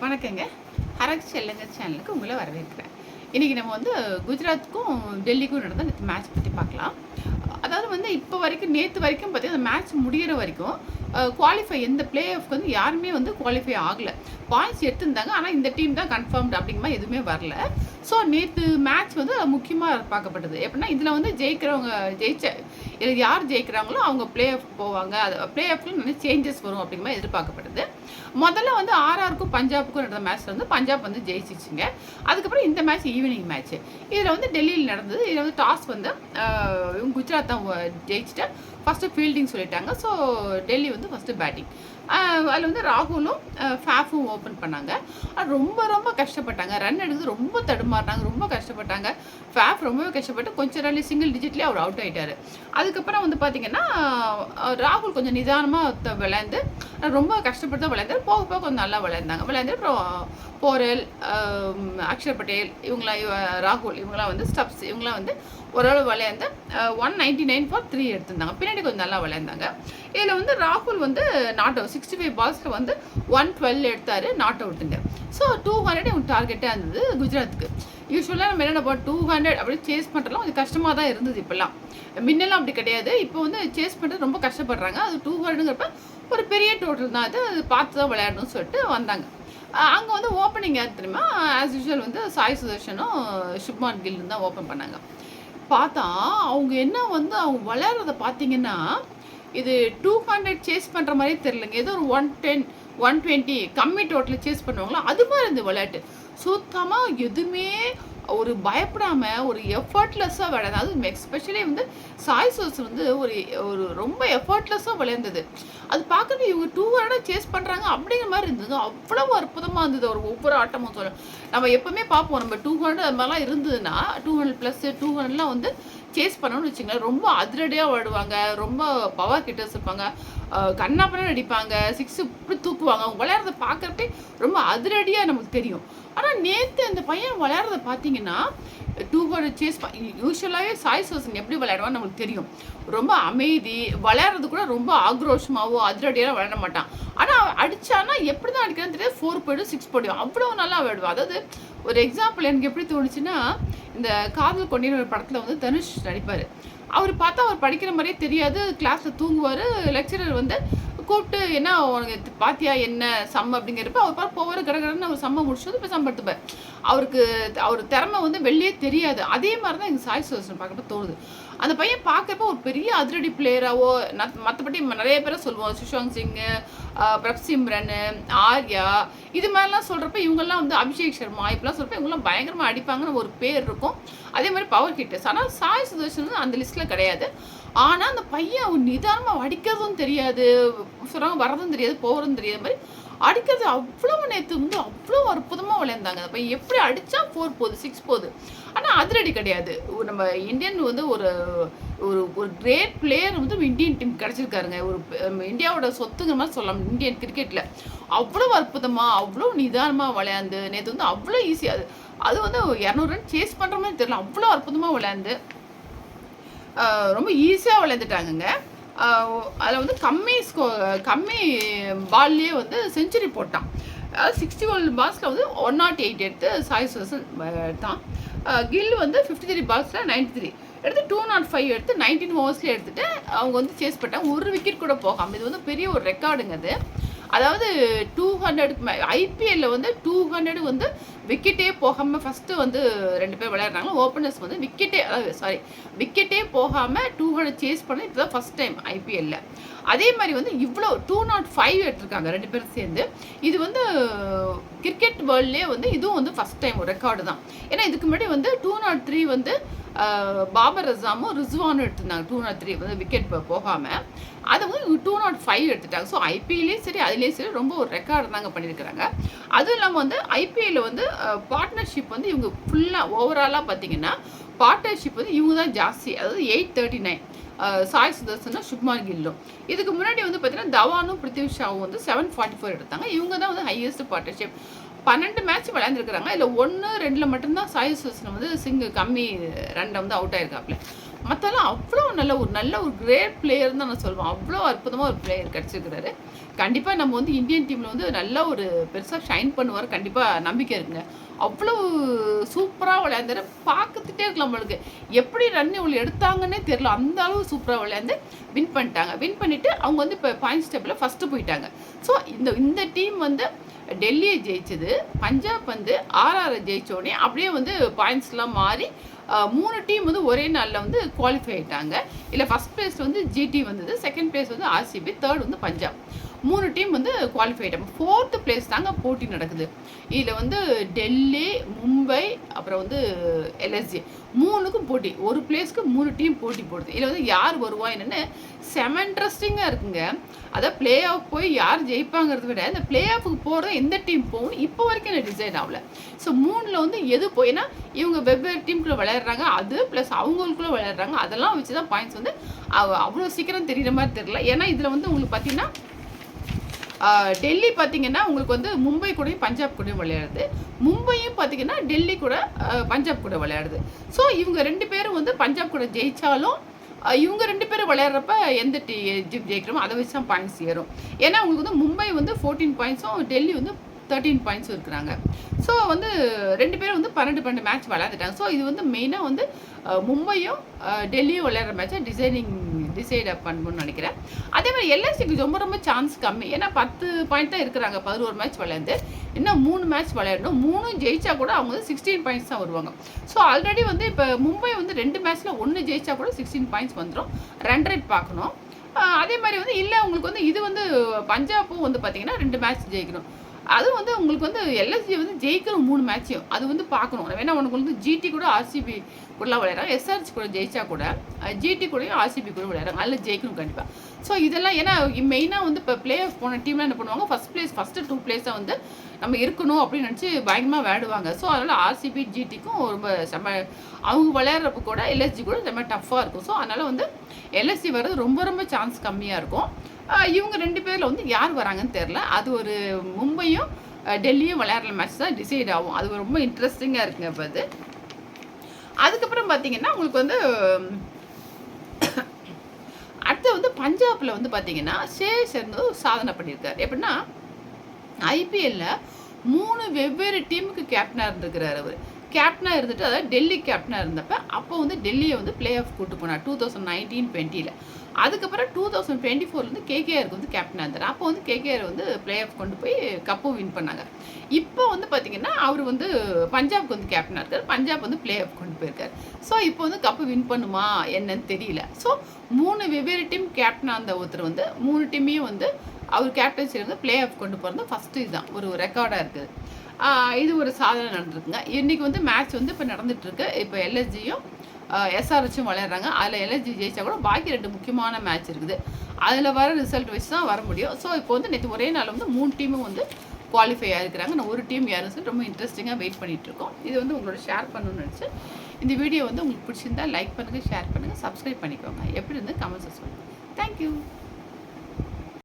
வணக்கங்க. ஹரக் செல்லுங்க சேனலுக்கு உங்களை வரவேற்கிறேன். இன்றைக்கி நம்ம வந்து குஜராத்துக்கும் டெல்லிக்கும் நடந்த மேட்ச் பற்றி பார்க்கலாம். அதாவது வந்து இப்போ வரைக்கும் நேற்று வரைக்கும் பார்த்தீங்கன்னா அந்த மேட்ச் முடிகிற வரைக்கும் குவாலிஃபை எந்த பிளே ஆஃப்க்கு வந்து யாருமே வந்து குவாலிஃபை ஆகலை. பாயிண்ட்ஸ் எடுத்திருந்தாங்க. ஆனால் இந்த டீம் தான் கன்ஃபார்ம்டு அப்படிங்கிற மாதிரி எதுவுமே வரல. ஸோ நேற்று மேட்ச் வந்து முக்கியமாக பார்க்கப்பட்டது. எப்படின்னா இதில் வந்து ஜெயிக்கிறவங்க ஜெயிச்ச இதில் யார் ஜெயிக்கிறாங்களோ அவங்க பிளே ஆஃப் போவாங்க. அது பிளே ஆஃப்ல நிறைய சேஞ்சஸ் வரும் அப்படிங்கிற மாதிரி எதிர்பார்க்கப்பட்டது. முதல்ல வந்து ஆர்ஆருக்கும் பஞ்சாபுக்கும் நடந்த மேட்ச்சில் வந்து பஞ்சாப் வந்து ஜெயிச்சிச்சுங்க. அதுக்கப்புறம் இந்த மேட்ச் ஈவினிங் மேட்ச் இதில் வந்து டெல்லியில் நடந்தது. இதில் வந்து டாஸ் வந்து இவங்க குஜராத் தான் ஜெயிச்சுட்டு ஃபஸ்ட்டு ஃபீல்டிங் சொல்லிட்டாங்க. ஸோ டெல்லி வந்து ஃபஸ்ட்டு பேட்டிங் அதில் வந்து ராகுலும் ஃபேஃபும் ஓப்பன் பண்ணாங்க. அது ரொம்ப ரொம்ப கஷ்டப்பட்டாங்க. ரன் எடுத்து ரொம்ப தடுமாறினாங்க. ரொம்ப கஷ்டப்பட்டாங்க. ஃபேஃப் ரொம்பவே கஷ்டப்பட்டு கொஞ்ச நாள் சிங்கிள் டிஜிட்லேயே அவர் அவுட் ஆகிட்டார் அதுக்கப்புறம் வந்து பார்த்தீங்கன்னா ராகுல் கொஞ்சம் நிதானமாக விளையாண்டு ரொம்ப கஷ்டப்பட்டு வளர்ந்து போக போக கொஞ்சம் நல்லா விளையாண்டாங்க விளையாண்டு அப்புறம் போரல் அக்ஷர் பட்டேல் இவங்களாம் ராகுல் இவங்களாம் வந்து ஸ்டப்ஸ் இவங்களாம் வந்து ஓரளவு விளையாண்டு one ninety nine for three எடுத்திருந்தாங்க. பின்னாடி கொஞ்சம் நல்லா விளையாண்டாங்க இதில் வந்து ராகுல் வந்து நாட் அவுட். சிக்ஸ்டி ஃபைவ் பால்ஸில் வந்து ஒன் டுவெல் எடுத்தார் நாட் அவுட்டுங்க. ஸோ டூ ஹண்ட்ரட் இவங்க டார்கெட்டாக இருந்தது குஜராத்துக்கு. யூஸ்வலாக நம்ம என்ன பண்ணுவோம் டூ ஹண்ட்ரட் அப்படி சேஸ் பண்ணுறலாம் கொஞ்சம் கஷ்டமாக தான் இருந்தது இப்போல்லாம். முன்னெல்லாம் அப்படி கிடையாது. இப்போ வந்து சேஸ் பண்ணுறது ரொம்ப கஷ்டப்படுறாங்க. அது டூ ஹண்ட்ரடுங்கிறப்ப ஒரு பெரிய டோட்டல் தான் அது அது பார்த்து தான் விளையாடணும்னு சொல்லிட்டு வந்தாங்க. அங்கே வந்து ஓப்பனிங் யார் தெரியுமா? ஆஸ் யூஷுவல் வந்து சாய் சுதர்ஷனும் சுப்மான் கில்லும் தான் ஓப்பன் பண்ணாங்க. பார்த்தா அவங்க என்ன வந்து அவங்க விளையாடுறத பார்த்தீங்கன்னா இது டூ ஹண்ட்ரட் சேஸ் பண்ணுற மாதிரியே தெரிலங்க ஏதோ ஒரு ஒன் டென் ஒன் டுவெண்ட்டி கம்மி டோட்டலில் சேஸ் பண்ணுவாங்களோ? அது மாதிரி இந்த விளையாட்டு. சுத்தமாக எதுவுமே ஒரு பயப்படாமல் ஒரு எஃபர்ட்லெஸ்ஸாக விளையாடு எஸ்பெஷலி வந்து சாய் சோஸ் வந்து ஒரு ஒரு ரொம்ப எஃபர்ட்லெஸ்ஸாக விளையாண்டது. அது பார்க்குறது இவங்க டூ ஹண்ட்ரட் சேஸ் பண்ணுறாங்க அப்படிங்கிற மாதிரி இருந்தது. அவ்வளோ அற்புதமாக இருந்தது ஒரு ஒவ்வொரு ஆட்டமும் சொல்ல. நம்ம எப்போவுமே பார்ப்போம் நம்ம டூ ஹண்ட்ரட் அது மாதிரிலாம் இருந்ததுன்னா டூ ஹண்ட்ரட் ப்ளஸ் டூ ஹண்ட்ரட்லாம் வந்து சேஸ் பண்ணணும்னு வச்சுங்களேன் ரொம்ப அதிரடியாக விளையாடுவாங்க ரொம்ப பவர் கிட்டர்ஸ் இருப்பாங்க. கண்ணாப்பண்ணம் அடிப்பாங்க சிக்ஸ் இப்படி தூக்குவாங்க. அவங்க விளையாடுறத பார்க்குறப்பே ரொம்ப அதிரடியாக நமக்கு தெரியும். ஆனால் நேற்று அந்த பையன் விளையாடுறத பார்த்தீங்க பார்த்தீங்கன்னா டூ ஹண்ட்ரட் சேஸ் யூஸ்வலாகவே சாய்ஸ் சோசன் எப்படி விளையாடுவான்னு நமக்கு தெரியும். ரொம்ப அமைதி விளையாடுறது கூட ரொம்ப ஆக்ரோஷமாகவோ அதிரடியாக விளையாட மாட்டான். ஆனால் அடித்தானா எப்படி தான் அடிக்கிறான்னு தெரியாது. ஃபோர் போய்டும் சிக்ஸ் போய்டும். அவ்வளோ நல்லா விளையாடுவோம் அதாவது ஒரு எக்ஸாம்பிள் எனக்கு எப்படி தோணுச்சுன்னா இந்த காதல் கொண்டின ஒரு படத்தில் வந்து தனுஷ் நடிப்பார். அவர் பார்த்தா அவர் படிக்கிற மாதிரியே தெரியாது. கிளாஸில் தூங்குவார் லெக்சரர் வந்து கூப்பிட்டு என்ன உனக்கு பாத்தியா என்ன சம்? அப்படிங்கிறப்ப அவர் பார்த்து போவார் கடகடன்னு அவர் சம்ம முடிச்சது இப்போ சம்படுத்துப்பார் அவருக்கு அவர் திறமை வந்து வெளியே தெரியாது. அதே மாதிரி தான் எங்கள் சாய் சுதர்சன் பார்க்கப்ப தோணுது. அந்த பையன் பார்க்கறப்ப ஒரு பெரிய அதிரடி பிளேயராகவோ மற்றபடி நிறைய பேரை சொல்லுவோம். சுஷாந்த் சிங்கு பிரப்சிம்ரன் ஆர்யா இது மாதிரிலாம் சொல்கிறப்ப இவங்கெல்லாம் வந்து அபிஷேக் சர்மா இப்பெல்லாம் சொல்கிறப்ப இவங்கெல்லாம் பயங்கரமாக அடிப்பாங்கன்னு ஒரு பேர் இருக்கும். அதே மாதிரி பவர் ஹிட்டர்ஸ் ஆனால் சாய் சுதர்ஷன் வந்து அந்த லிஸ்ட்டில் கிடையாது. ஆனால் அந்த பையன் அவன் நிதானமாக அடிக்கிறதும் தெரியாது சொல்கிறாங்க வர்றதும் தெரியாது போகிறதும் தெரியாத. மாதிரி அடிக்கிறது அவ்வளோ நேற்று வந்து அவ்வளோ அற்புதமாக விளையாண்டாங்க. அந்த பையன் எப்படி அடித்தா ஃபோர் போகுது சிக்ஸ் போகுது. ஆனால் அதிரடி கிடையாது. நம்ம இந்தியன் வந்து ஒரு ஒரு ஒரு கிரேட் பிளேயர் வந்து இந்தியன் டீம் கிடச்சிருக்காருங்க. ஒரு இந்தியாவோட சொத்துங்கிற மாதிரி சொல்லலாம் இந்தியன் கிரிக்கெட்டில் அவ்வளோ அற்புதமாக அவ்வளோ நிதானமாக விளையாண்டு நேற்று வந்து அவ்வளோ ஈஸியாக அது அது வந்து இரநூறு ரன் சேஸ் பண்ணுற மாதிரி தெரியல அவ்வளோ அற்புதமாக விளையாண்டு. ரொம்ப ஈஸியாக விளையாண்டுட்டாங்கங்க அதில் வந்து கம்மி ஸ்கோ கம்மி பால்லேயே வந்து செஞ்சுரி போட்டான். அதாவது சிக்ஸ்டி ஒன் பால்ஸில் வந்து ஒன் நாட் எயிட் எடுத்து சாய் சுதர்சன் எடுத்தான். கில் வந்து ஃபிஃப்டி த்ரீ பால்ஸில் நைன்டி த்ரீ எடுத்து டூ நாட் ஃபைவ் எடுத்து நைன்டீன் ஓவர்ஸ்லேயே எடுத்துகிட்டு அவங்க வந்து சேஸ் பண்ணிட்டாங்க. ஒரு விக்கெட் கூட போகாமல் இது வந்து பெரிய ஒரு ரெக்கார்டுங்க அது. அதாவது டூ ஹண்ட்ரடுக்கு மே வந்து டூ ஹண்ட்ரடு வந்து விக்கெட்டே போகாமல் ஃபஸ்ட்டு வந்து ரெண்டு பேர் விளையாடுறாங்க. ஓப்பனர்ஸ் வந்து விக்கெட்டே அதாவது சாரி விக்கெட்டே போகாமல் டூ ஹண்ட்ரட் சேஸ் பண்ண இதுதான் ஃபஸ்ட் டைம் ஐபிஎல்ல அதே மாதிரி வந்து இவ்வளோ டூ நாட் ஃபைவ் எடுத்திருக்காங்க ரெண்டு பேரும் சேர்ந்து. இது வந்து கிரிக்கெட் வேர்ல்ட்லேயே வந்து இதுவும் வந்து ஃபஸ்ட் டைம் ஒரு ரெக்கார்டு தான். ஏன்னா இதுக்கு முன்னாடி வந்து டூ நாட் த்ரீ வந்து பாபர் ரசாமும் ரிஸ்வானும் எடுத்திருந்தாங்க. டூ நாட் த்ரீ வந்து விக்கெட் போகாமல் அதை வந்து டூ நாட் ஃபைவ் எடுத்துட்டாங்க. ஸோ ஐபிஎல்லையும் சரி அதுலேயும் சரி ரொம்ப ஒரு ரெக்கார்டு தாங்க பண்ணியிருக்கிறாங்க. அதுவும் இல்லாமல் வந்து ஐபிஎல்ல வந்து பார்ட்னர்ஷிப் வந்து இவங்க ஃபுல்லாக ஓவராலாக பார்த்தீங்கன்னா பார்ட்னர்ஷிப் வந்து இவங்க தான் ஜாஸ்தி. அதாவது எயிட் தேர்ட்டி நைன் சாய் சுதர்சனும் சுப்மார் கில்லும் இதுக்கு முன்னாடி வந்து பார்த்தீங்கன்னா தவானும் பிருத்திவி ஷாவும் வந்து செவன் ஃபார்ட்டி ஃபோர் எடுத்தாங்க. இவங்க தான் வந்து ஹையஸ்ட் பார்ட்னர்ஷிப் பன்னெண்டு மேட்ச் விளையாண்டுருக்குறாங்க இல்லை ஒன்று ரெண்டில் மட்டும்தான் சாய் சுதர்சன் வந்து சிங்கு கம்மி ரெண்டை வந்து அவுட் ஆயிருக்காப்ல. மற்றெல்லாம் அவ்வளோ நல்ல ஒரு நல்ல ஒரு கிரேட் பிளேயர் தான் நான் சொல்லுவேன் அவ்வளோ அற்புதமாக ஒரு பிளேயர் கிடச்சிருக்கிறாரு. கண்டிப்பாக நம்ம வந்து இந்தியன் டீமில் வந்து நல்ல ஒரு பெருசாக ஷைன் பண்ணுவார். கண்டிப்பாக நம்பிக்கை இருக்குங்க. அவ்வளோ சூப்பராக விளையாண்டாரு. பார்த்துட்டே இருக்கலாம் நம்மளுக்கு. எப்படி ரன் இவ்வளோ எடுத்தாங்கன்னே தெரில அந்த அளவு சூப்பராக விளையாண்டு வின் பண்ணிட்டாங்க. வின் பண்ணிவிட்டு அவங்க வந்து இப்போ பாயிண்ட்ஸ் டேபிளில் ஃபஸ்ட்டு போயிட்டாங்க. ஸோ இந்த இந்த டீம் வந்து டெல்லியை ஜெயிச்சது பஞ்சாப் வந்து ஆர்ஆரை ஜெயித்தோடனே அப்படியே வந்து பாயிண்ட்ஸ்லாம் மாறி மூணு டீம் வந்து ஒரே நாளில் வந்து குவாலிஃபை ஆகிட்டாங்க இல்லை ஃபஸ்ட் பிளேஸ் வந்து ஜிடி வந்தது செகண்ட் பிளேஸ் வந்து ஆர்சிபி தேர்ட் வந்து பஞ்சாப். மூணு டீம் வந்து குவாலிஃபை ஃபோர்த்து பிளேஸ் தாங்க போட்டி நடக்குது. இதில் வந்து டெல்லி மும்பை அப்புறம் வந்து எல்எஸ்ஜி மூணுக்கும் போட்டி. ஒரு பிளேஸ்க்கு மூணு டீம் போட்டி போடுது. இதில் வந்து யார் வருவா என்னென்னு செம இன்ட்ரெஸ்டிங்காக இருக்குங்க. அதான் பிளே ஆஃப் போய் யார் ஜெயிப்பாங்கிறத விட இந்த பிளே ஆஃபுக்கு போகிறத எந்த டீம் போகும் இப்போ வரைக்கும் எனக்கு டிசைன் ஆகல. ஸோ மூணில் வந்து எது போய் ஏன்னா இவங்க வெவ்வேறு டீமுக்குள்ளே விளையாடுறாங்க. அது ப்ளஸ் அவங்களுக்குள்ளே விளையாடுறாங்க. அதெல்லாம் வச்சு தான் பாயிண்ட்ஸ் வந்து அவ- அவ்வளோ சீக்கிரம் தெரியுற மாதிரி தெரியல. ஏன்னா இதில் வந்து உங்களுக்கு பார்த்தீங்கன்னா டெல்லி பார்த்தீங்கன்னா உங்களுக்கு வந்து மும்பை கூடயும் பஞ்சாப் கூடயும் விளையாடுது. மும்பையும் பார்த்தீங்கன்னா டெல்லி கூட பஞ்சாப் கூட விளையாடுது. ஸோ இவங்க ரெண்டு பேரும் வந்து பஞ்சாப் கூட ஜெயித்தாலும் இவங்க ரெண்டு பேரும் விளையாடுறப்ப எந்த டீ ஜிம் ஜெயிக்கிறோமோ அதை வச்சு தான் பாயிண்ட்ஸ் ஏறும். ஏன்னா உங்களுக்கு வந்து மும்பை வந்து ஃபோர்டீன் பாயிண்ட்ஸும் டெல்லி வந்து தேர்ட்டீன் பாயிண்ட்ஸும் இருக்கிறாங்க. ஸோ வந்து ரெண்டு பேரும் வந்து பன்னெண்டு பன்னெண்டு மேட்ச் விளையாண்டுட்டாங்க. ஸோ இது வந்து மெயினாக வந்து மும்பையும் டெல்லியும் விளையாடுற மேட்சை டிசைனிங் டிசைட் பண்ணணும்னு நினைக்கிறேன். அதே மாதிரி எல்எஸ்சிக்கு ரொம்ப ரொம்ப சான்ஸ் கம்மி. ஏன்னா பத்து பாயிண்ட் தான் இருக்கிறாங்க. பதினோரு மேட்ச் விளையாண்டு. இன்னும் மூணு மேட்ச் விளையாடணும். மூணும் ஜெயிச்சா கூட அவங்க வந்து சிக்ஸ்டீன் பாயிண்ட்ஸ் தான் வருவாங்க. ஸோ ஆல்ரெடி வந்து இப்போ மும்பை வந்து ரெண்டு மேட்ச்சில் ஒன்று ஜெயிச்சா கூட சிக்ஸ்டீன் பாயிண்ட்ஸ் வந்துடும் ரன் ரேட் பார்க்கணும். அதே மாதிரி வந்து இல்லை உங்களுக்கு வந்து இது வந்து பஞ்சாப்பும் வந்து பார்த்தீங்கன்னா ரெண்டு மேட்ச் ஜெயிக்கணும். அதுவும் வந்து உங்களுக்கு வந்து எல்எஸ்ஜி வந்து ஜெயிக்கணும் மூணு மேட்சையும் அது வந்து பார்க்கணும். வேணா உனக்கு வந்து ஜிடி கூட ஆர்சிபி கூடலாம் விளையாடுறாங்க எஸ்ஆர்சி கூட ஜெயிச்சா கூட ஜிடி கூடயும் ஆர்சிபி கூட விளையாடுறாங்க. அதில் ஜெயிக்கணும் கண்டிப்பாக ஸோ இதெல்லாம் ஏன்னா மெயினாக வந்து இப்போ பிளே ஆஃப் போன டீம்லாம் என்ன பண்ணுவாங்க? ஃபஸ்ட் பிளேஸ் ஃபஸ்ட்டு டூ பிளேஸாக வந்து நம்ம இருக்கணும் அப்படின்னு நினச்சி பயங்கரமாக விளையாடுவாங்க. ஸோ அதனால் ஆர்சிபி ஜிடிக்கும் ரொம்ப செம்ம அவங்க விளையாடுறப்ப கூட எல்எஸ்ஜி கூட செம்ம டஃப்பாக இருக்கும். ஸோ அதனால் வந்து எல்எஸ்சி வர்றது ரொம்ப ரொம்ப சான்ஸ் கம்மியாக இருக்கும். இவங்க ரெண்டு பேரில் வந்து யார் வராங்கன்னு தெரில அது ஒரு மும்பையும் டெல்லியும் விளையாடுற மேட்ச் தான் டிசைட் ஆகும். அது ரொம்ப இன்ட்ரெஸ்டிங்காக இருக்குங்க இப்போ அது. அதுக்கப்புறம் பார்த்தீங்கன்னா உங்களுக்கு வந்து அடுத்து வந்து பஞ்சாபில் வந்து பார்த்தீங்கன்னா சேஷ் வந்து சாதனை பண்ணியிருக்காரு. எப்படின்னா ஐபிஎல்ல மூணு வெவ்வேறு டீமுக்கு கேப்டனாக இருந்திருக்கிறார் அவர். கேப்டனாக இருந்துட்டு அதாவது டெல்லி கேப்டனாக இருந்தப்ப அப்போ வந்து டெல்லியை வந்து பிளே ஆஃப் கூட்டு போனார். டூ தௌசண்ட் நைன்டீன் டுவெண்ட்டியில் அதுக்கப்புறம் டூ தௌசண்ட் டுவெண்ட்டி ஃபோர்லேருந்து கேகேஆருக்கு வந்து கேப்டனாக இருந்தார் அப்போ வந்து கேகேஆர் வந்து பிளே ஆஃப் கொண்டு போய் கப்பும் வின் பண்ணாங்க. இப்போ வந்து பார்த்தீங்கன்னா அவர் வந்து பஞ்சாப்க்கு வந்து கேப்டனாக இருக்கார் பஞ்சாப் வந்து பிளே ஆஃப் கொண்டு போயிருக்கார். ஸோ இப்போ வந்து கப்பு வின் பண்ணுமா என்னன்னு தெரியல. ஸோ மூணு வெவ்வேறு டீம் கேப்டனாக இருந்த ஒருத்தர் வந்து மூணு டீமையும் வந்து அவர் கேப்டன்சி வந்து பிளே ஆஃப் கொண்டு போகிறது ஃபஸ்ட்டு இதுதான். ஒரு ரெக்கார்டாக இருக்குது. இது ஒரு சாதனை நடந்திருக்குங்க. இன்றைக்கி வந்து மேட்ச் வந்து இப்போ நடந்துகிட்ருக்கு இப்போ எல்எஸ்ஜியும் எஸ்ஆர்ஹெச்சும் விளையாடுறாங்க. அதில் எல்எஸ்ஜி ஜெயிச்சா கூட பாக்கி ரெண்டு முக்கியமான மேட்ச் இருக்குது. அதில் வர ரிசல்ட் வச்சு தான் வர முடியும். ஸோ இப்போ வந்து நேற்று ஒரே நாள் வந்து மூணு டீமும் வந்து குவாலிஃபை ஆகிருக்கிறாங்க நான் ஒரு டீம் யாரும் சொல்லி ரொம்ப இன்ட்ரெஸ்டிங்காக வெயிட் பண்ணிகிட்ருக்கோம் இது வந்து உங்களோட ஷேர் பண்ணணும்னு நினச்சி இந்த வீடியோ வந்து உங்களுக்கு பிடிச்சிருந்தா லைக் பண்ணுங்கள் ஷேர் பண்ணுங்கள் சப்ஸ்கிரைப் பண்ணிக்கோங்க. எப்படி இருந்து கமெண்ட்ஸை சொல்லுங்கள் தேங்க்யூ